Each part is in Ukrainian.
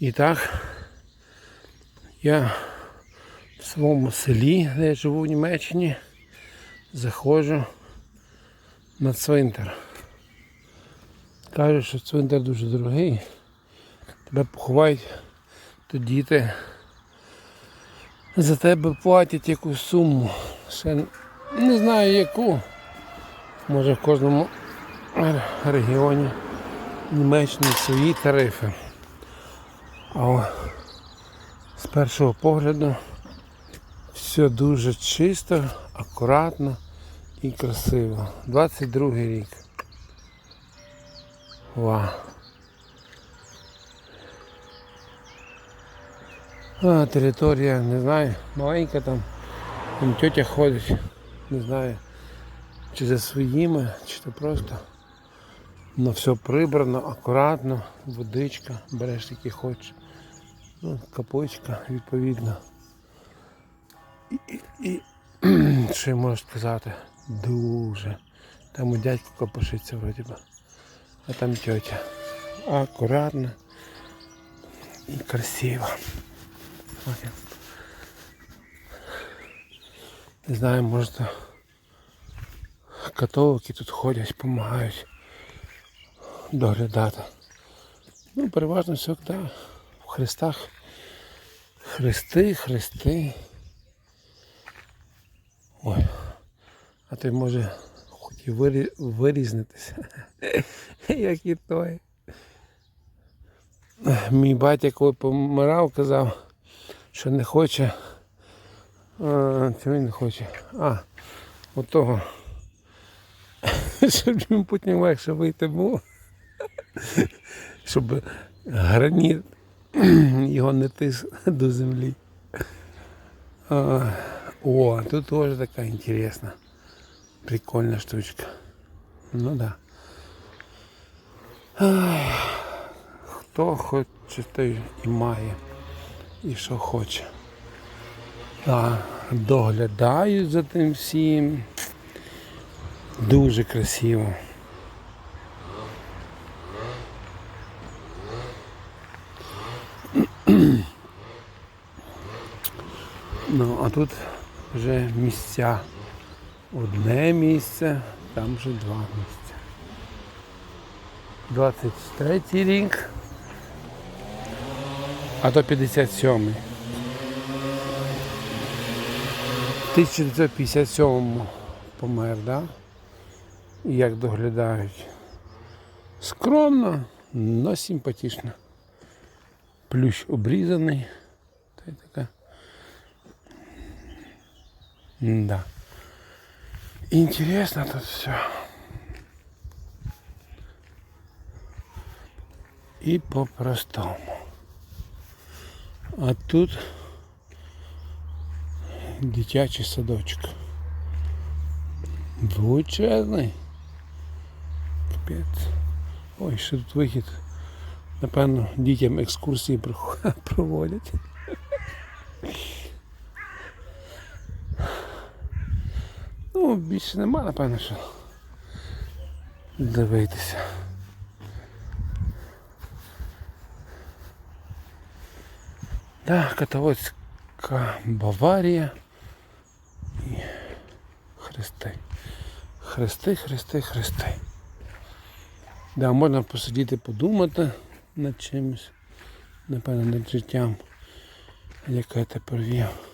І так, я в своєму селі, де я живу в Німеччині, заходжу на цвинтар. Кажуть, що цвинтар дуже дорогий. Тебе поховають, то діти за тебе платять якусь суму. Ще не знаю яку. Може в кожному регіоні Німеччини свої тарифи. Але з першого погляду все дуже чисто, акуратно і красиво. 22 рік. Вау. А, територія, не знаю, маленька там. Там тетя ходить, не знаю, чи за своїми, чи то просто. Ну все прибрано, акуратно, водичка, береш які хочеш. Ну, капочка, відповідно. І, і, і що я можу сказати? Дуже. Там у дядьку копошиться вроді би. А там тетя. Акуратно і красиво. Ось. Не знаю, може то тут ходять, допомагають доглядати. Ну, переважно все, в хрестах. Хрести, хрести. Ой. А ти може хотів вирі... вирізнитися. Як і той. Мій батя, коли помирав, казав, що не хоче. Чого він не хоче? А, от того. Щоб йому потім легше вийти було. Щоб граніт його не тис до землі. А, о, тут теж така інтересна. Прикольна штучка. Ну да. Хто хоче, той і має. І що хоче. Да, доглядаю за тим всім. Дуже красиво. Ну, а тут вже місця. Одне місце, там вже два місця. 23 рік, а то 57. В 1957 помер, да? І як доглядають. Скромно, но симпатично. Плющ обрізаний. Та й така. Да. Интересно тут все. І по-простому. А тут дитячий садочок. Величезний. Капець. Ой, що тут вихід. Напевно, дітям екскурсії проводять. Ну, більше нема, напевно, що дивитися. Да, католицька Баварія і хрести. Хрести, хрести, хрести. Да, можна посидіти, подумати над чимось, напевно, над життям, яке тепер вів.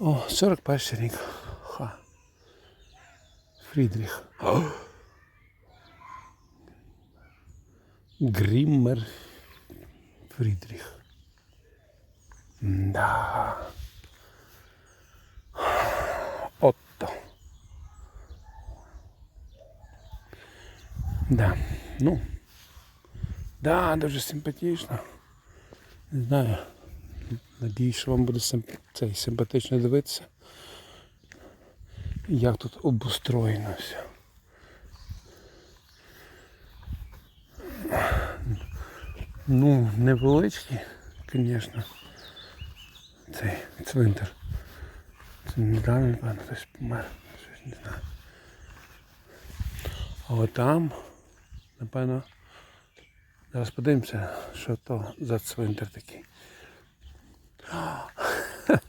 О, 41 рік. Ха. Фрідріх. О! Гріммер Фрідріх. Да. Отто. Да. Ну. Да, дуже симпатично. Не знаю. Надіюсь, що вам буде цей, симпатично дивитися. Як тут обустроєно все. Ну, невеличкий, звісно. Цей цвинтар. Це недавно, напевно, хтось помер. Щось не знаю. А от там, напевно, Зараз подивимося, що то за цвинтар такий.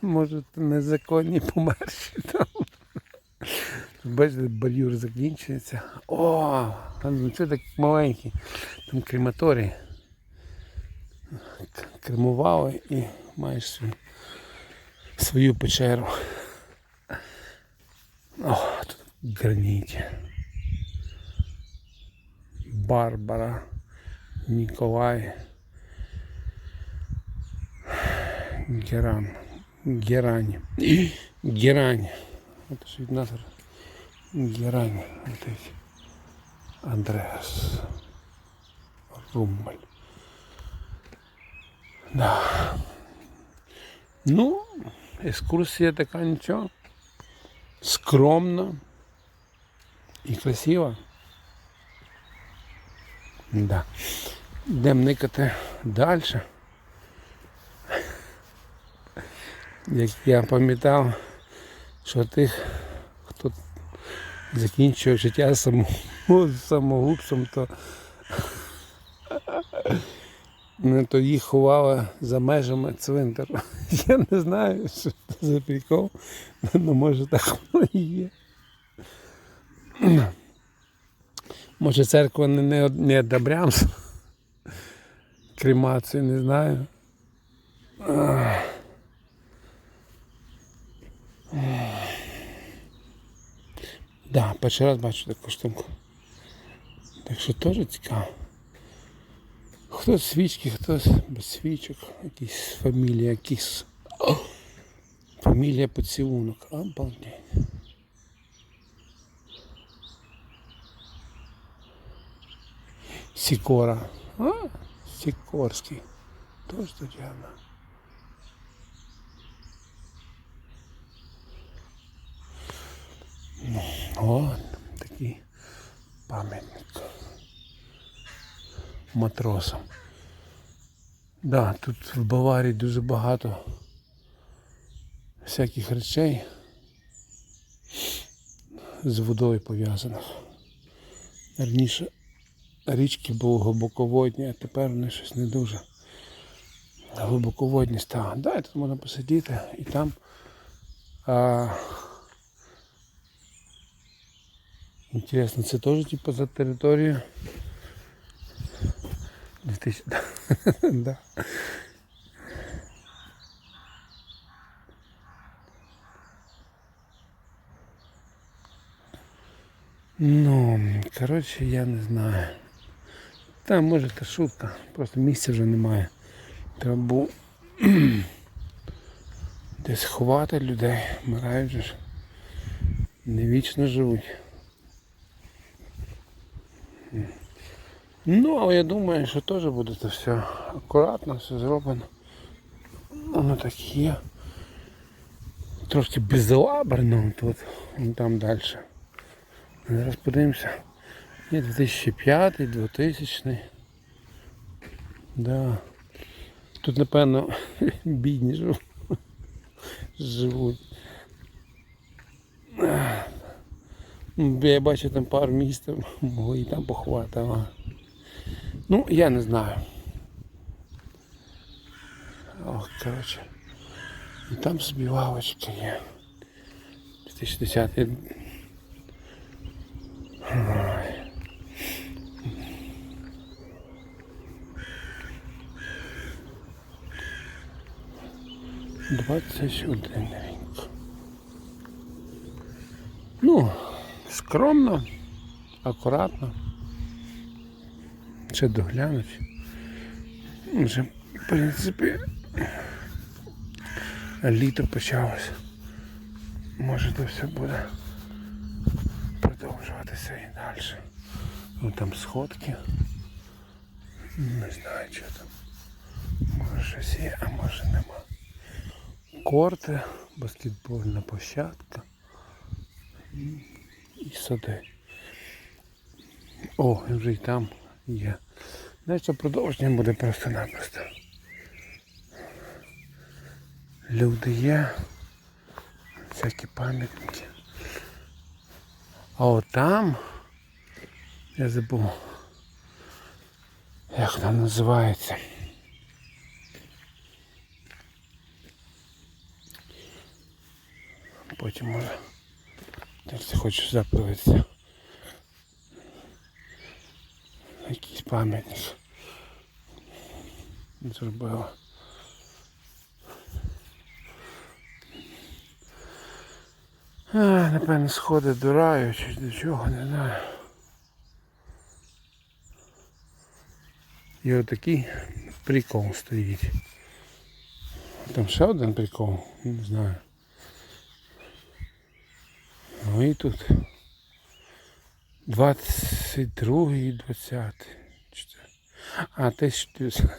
Може, незаконні померші там. Бачите, бальюр закінчується. О, ну це так маленький. Там крематорій. Кремували і маєш свою, свою печеру. О, тут граніті. Барбара, Ніколай, Геран, Герань, Герань. Это же від нас Герань. Вот эти. Андреас. Румбаль. Да. Ну, екскурсія така нічого. Скромно і красиво. Да. Йдемо никати далі. Як я пам'ятав, що тих, хто закінчує життя само, самогубством, то, ну, то їх ховали за межами цвинтару. Я не знаю, що це за прикол, але може так воно і є. Може церква не, не, одобрямс. Кремацію, не знаю. Да, перший раз бачу таку штуку. Так що теж цікаво. Хтось свічки, хтось без свічок, якісь фамілія, якісь. Фамілія поцілунок. Обалдеть. Сікора. А, Сікорський. Тож тут явно. Ну, О, такий пам'ятник. Матросам. Да, тут в Баварії дуже багато всяких речей з водою пов'язаних. Раніше річки були глибоководні, а тепер вони щось не дуже глибоководні стали. Да, тут можна посидіти і там а, Інтересно, це теж типу за територію 2000... да. Ну, коротше, я не знаю. Та може це шутка, просто місця вже немає. Треба було десь ховати людей, вмирають ж. Не вічно живуть. Ну, але я думаю, що теж буде це все акуратно, все зроблено. Воно так є. Трошки безлаберно тут, там далі. Зараз подивимося. Є 2005, 2000. Да. Тут, напевно, бідні живуть. живуть. Ну, Я бачу там пару місць, там могли і там поховати. але- Ну, я не знаю. О, коротше. І там собі лавочка є. 2010. Ой. Двадцять один рік. Ну, скромно, акуратно. Ще доглянуть. Вже, в принципі, літо почалося. Може то все буде продовжуватися і далі. Ну там сходки. Не знаю, що там. Може щось є, а може нема. Корти, баскетбольна площадка і сади. О, вже й там є. Знаєш, що продовження буде просто-напросто. Люди є, всякі пам'ятники. А от там, я забув, Як вона називається? Потім може. Якщо хочу сюди. Якийсь пам'ятник. Зробила. А, напевно, сходи до раю чи до чого, не знаю. І отакий прикол стоїть. Там ще один прикол, не знаю. Ну і тут 22 і 20. Чи це? А, 1900.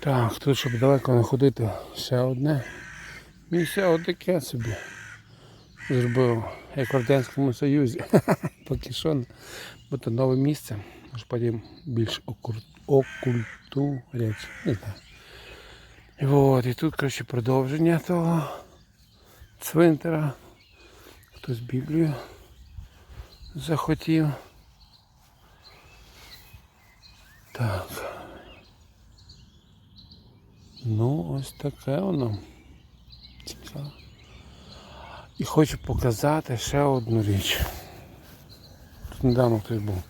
Так, тут щоб далеко не ходити, ще одне. Місце отаке собі зробив, як в Радянському Союзі. Поки що, бо то нове місце, може потім більш окультурять. Не знаю. І от, і тут, коротше, продовження того цвинтара. Хтось Біблію захотів. Так. Ну, ось таке воно. Цікаво. І хочу показати ще одну річ. Тут недавно хтось був.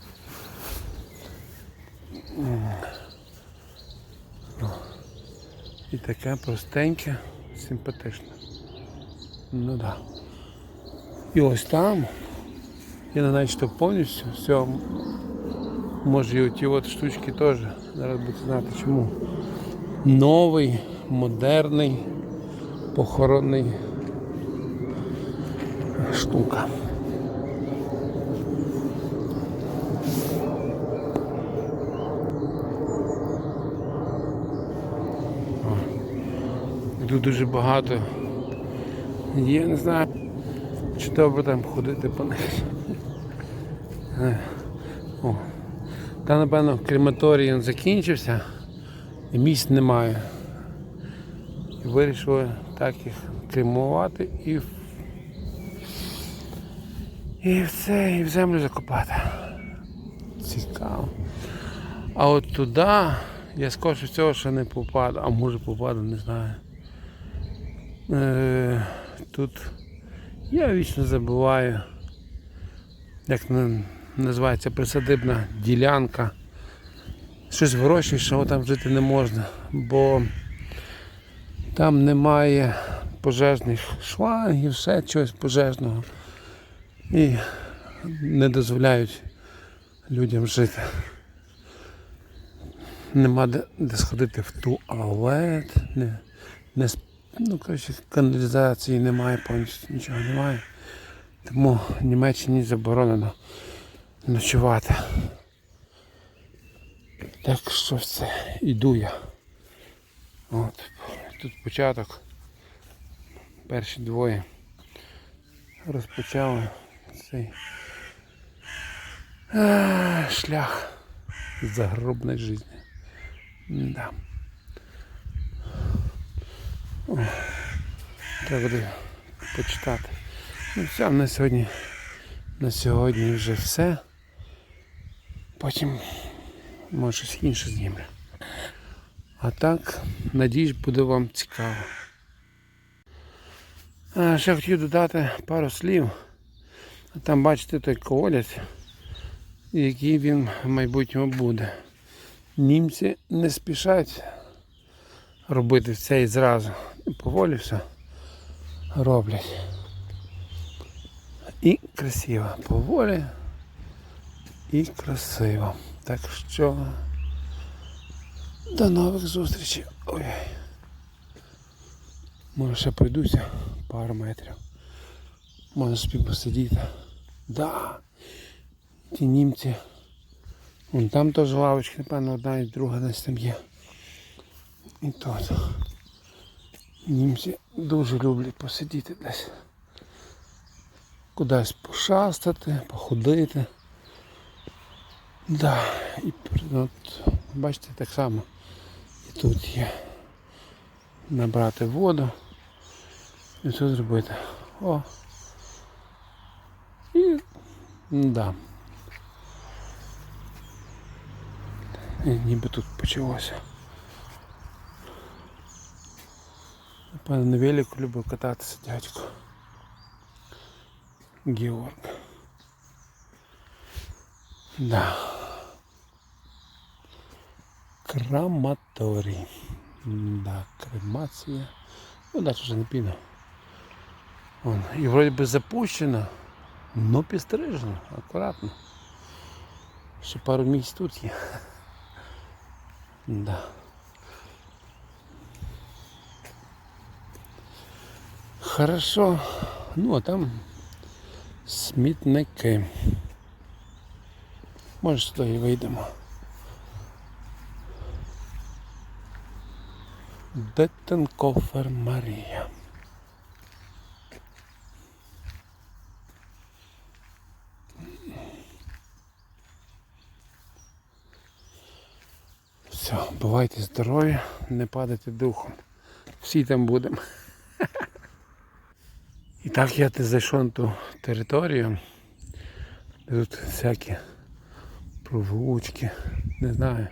І таке простеньке, симпатичне. Ну. Да. І ось там, я не знаю, що повністю, все, може і оті от штучки теж. Зараз будете знати чому. Новий, модерний, похоронний штука. Тут дуже багато. Є, не знаю, чи добре там ходити по них. О. Та напевно крематорій закінчився і місць немає. І вирішили так їх кремувати і і все, і в землю закопати. Цікаво. А от туди я скорше всього ще не попаду, а може попаду, не знаю. Е, тут я вічно забуваю, як називається присадибна ділянка. Щось що там жити не можна, бо там немає пожежних шлангів, ще чогось пожежного. І не дозволяють людям жити. Нема де, де сходити в туалет, не, не, ну, коротше, каналізації немає, повністю нічого немає. Тому в Німеччині заборонено ночувати. Так що все, іду я. От, тут початок. Перші двоє розпочали цей а, шлях загробної житті. Да. Треба буде почитати. Ну все, на сьогодні, на сьогодні вже все. Потім може щось інше знімлю. А так, надіюсь, буде вам цікаво. Ще хотів додати пару слів. Там бачите той колодязь, який він в майбутньому буде. Німці не спішать робити все і зразу. Поволі все роблять. І красиво. Поволі і красиво. Так що до нових зустрічей. Ой. Може ще пройдуся пару метрів. Можна собі посидіти. Да. Ті німці. Вон там теж лавочки, напевно, одна і друга десь там є. І тут. Німці дуже люблять посидіти десь. Кудись пошастати, походити. Да, і от Бачите, так само і тут є. Набрати воду і все зробити. О. І ну да. І ніби тут почалося. Напевно, на велику любив кататися дядько. Георг. Да. Краматорій. Да, кремація. Ну, далі вже не піде. Вон. І вроді би запущено, Но підстрижено, акуратно. Ще пару місць тут є. Да. Хорошо. Ну а там смітники. Може сюди і вийдемо. Детенкофер Марія. Все, бувайте здорові, не падайте духом. Всі там будемо. І так я зайшов на ту територію. Тут всякі провулочки, не знаю.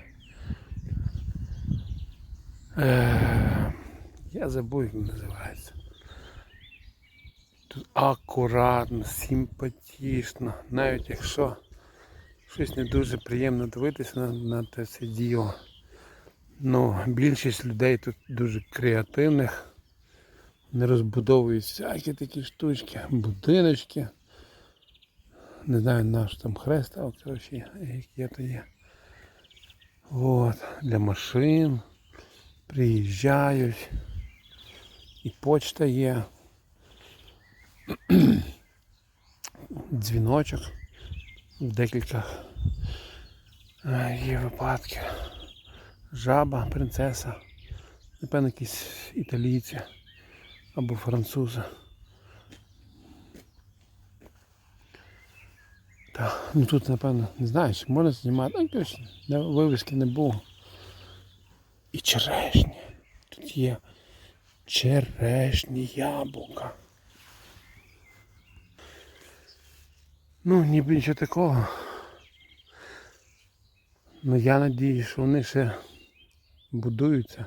Е, я забув, як називається. Тут акуратно, симпатично, навіть якщо щось не дуже приємно дивитися на, на те все діло. Ну, більшість людей тут дуже креативних. Не розбудовують всякі такі штучки, будиночки. Не знаю наш там хрест, але коротше, які то є. От, для машин. Приїжджають. І почта є. Дзвіночок в декілька е, є випадків. Жаба, принцеса, напевно, якісь італійці або французи. Так, ну тут напевно не знаю, чи можна знімати, ну не- вивіски не було. І черешні. Тут є черешні яблука. Ну, ніби нічого такого. Ну я надію, що вони ще будуються,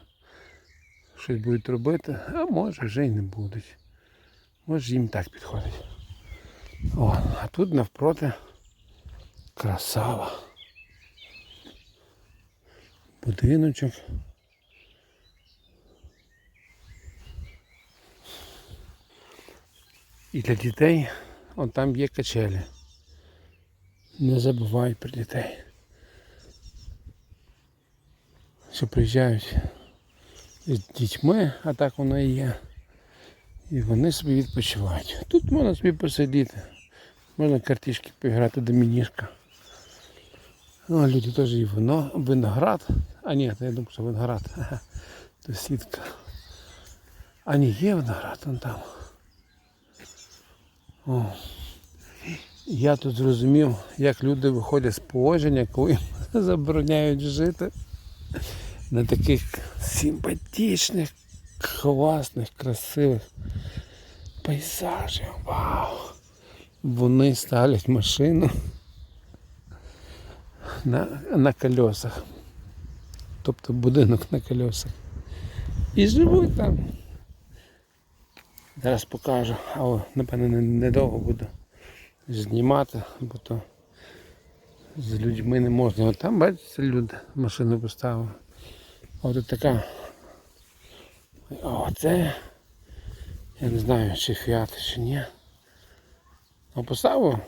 щось будуть робити, а може вже й не будуть. Може їм так підходить. О, а тут навпроти красава. Будиночок. І для дітей он там є качелі. Не забувай про дітей. Що приїжджають з дітьми, а так воно і є. І вони собі відпочивають. Тут можна собі посидіти. Можна картішки поіграти до мінішка. Ну, люди теж і вино, виноград. А ні, я думаю, що виноград. То сітка. А ні, є виноград, вон там. О. Я тут зрозумів, як люди виходять з положення, коли забороняють жити на таких симпатичних, класних, красивих пейзажів. Вау! Вони ставлять машину на, на колесах. Тобто будинок на колесах. І живуть там. Зараз покажу, але напевно недовго буду знімати, бо то з людьми не можна. От там бачите, люди машину поставили. А от така. Це. Я не знаю, чи фіат, чи ні. А поставив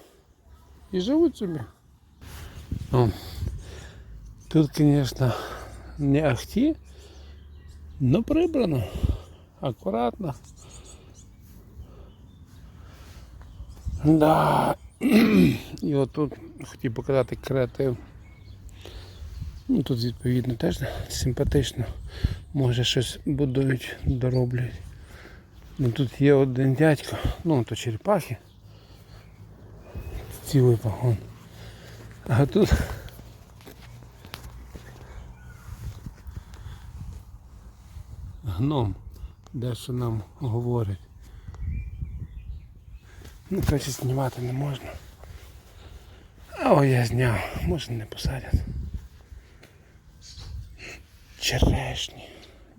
і живуть собі. О. Тут, звісно, не ахті, але прибрано. Акуратно. Да. І отут хотів показати креатив. Ну Тут відповідно теж симпатично. Може щось будують, дороблять. Ну Тут є один дядько, ну то черепахи. Цілий погон. А тут гном дещо нам говорить. Ну коротше знімати не можна. А о я зняв, може не посадять. Черешні.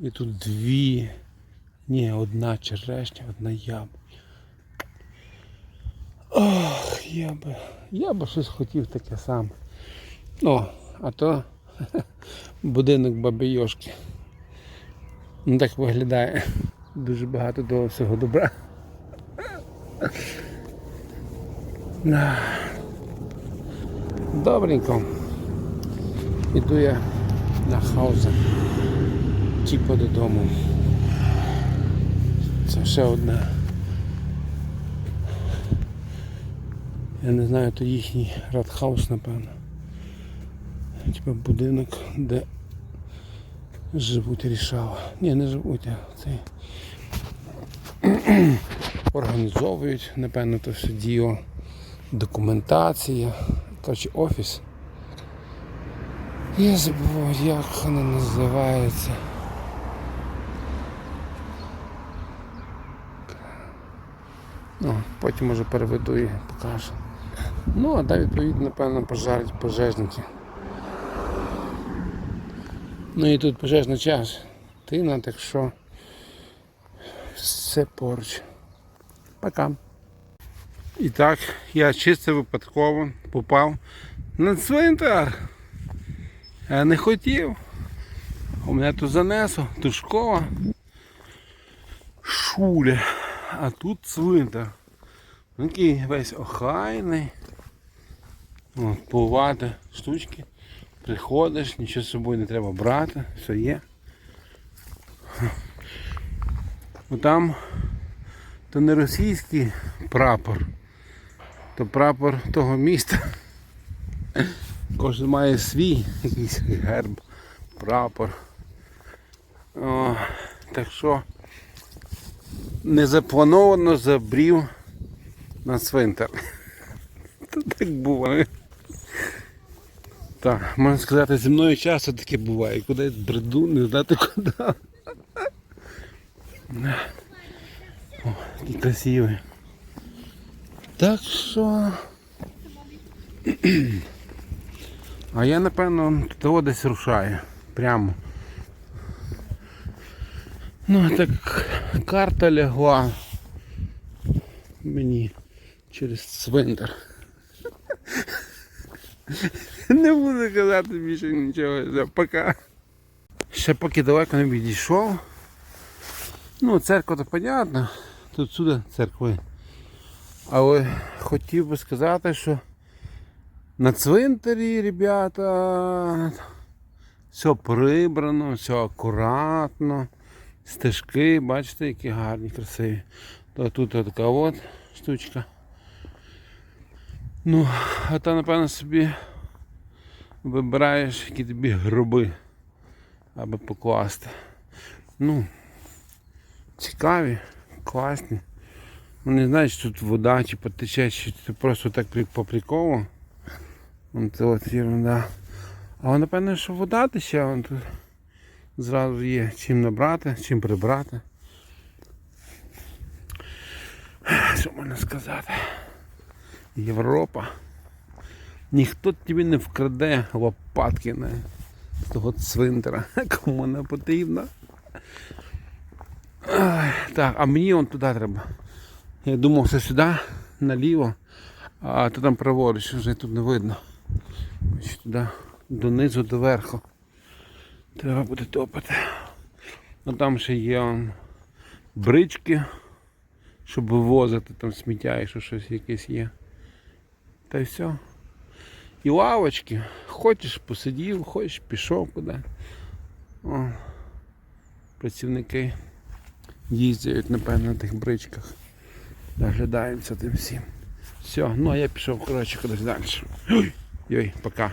І тут дві. Ні, одна черешня, одна яблуня. Ох, я би. Я би щось хотів таке саме. О, а то будинок баби Йошки. Ну так виглядає. Дуже багато того всього добра. Добренько. Іду я на хауза. Типу додому. Це ще одне. Я не знаю, то їхній радхаус, напевно. Типа будинок, де живуть рішава. Ні, не живуть, а цей. Організовують, напевно, то все діло. Документація. Коротше, офіс. Я забув, як воно називається. Ну, потім може переведу і покажу. Ну, а далі відповідно, напевно, пожарять пожежники. Ну і тут пожежна час. Тина, так що все поруч. Пока. І так, я чисто випадково попав на цвинтар. Я не хотів. У мене тут занесло, тут школа. Шуля. А тут цвинтар. Такий весь охайний. Повати штучки. Приходиш, нічого з собою не треба брати, все є. Ну там то не російський прапор, то прапор того міста. Кожен має свій якийсь герб, прапор. О, так що незаплановано забрів на цвинтар. То так буває. Так, можна сказати, зі мною часто таке буває. Кудись бреду, не знати куди. О, який красивий. Так що. А я напевно того десь рушаю. Прямо. Ну так карта лягла мені через цвинтар. Не буду казати більше нічого. Пока. Ще поки далеко не відійшов. Ну, церква то понятно. Тут сюди церкви. Але хотів би сказати, що на цвинтарі, ребята, все прибрано, все акуратно. Стежки, бачите, які гарні, красиві. То тут така от штучка. Ну, а та напевно собі вибираєш, які тобі гроби, аби покласти. Ну, цікаві, класні. Ну не знаю, чи тут вода, чи потече, чи просто так при- по приколу. Вон це от ерунда. А напевно, що вода тече, вон тут зразу є чим набрати, чим прибрати. Що можна сказати? Європа. Ніхто тобі не вкраде лопатки не, з того цвинтара, кому вона потрібна. Ай, так, а мені он туди треба. Я думав, що сюди, наліво, а то там праворуч, вже тут не видно. Туди, донизу, до верху. Треба буде топати. А там ще є брички, щоб вивозити там сміття, якщо щось якесь є. Та й все. І лавочки. Хочеш посидів, хочеш пішов куди. О, працівники їздять, напевно, на тих бричках. Наглядаємося тим всім. Все, ну а я пішов, коротше, кудись далі. Ой, Йой, пока.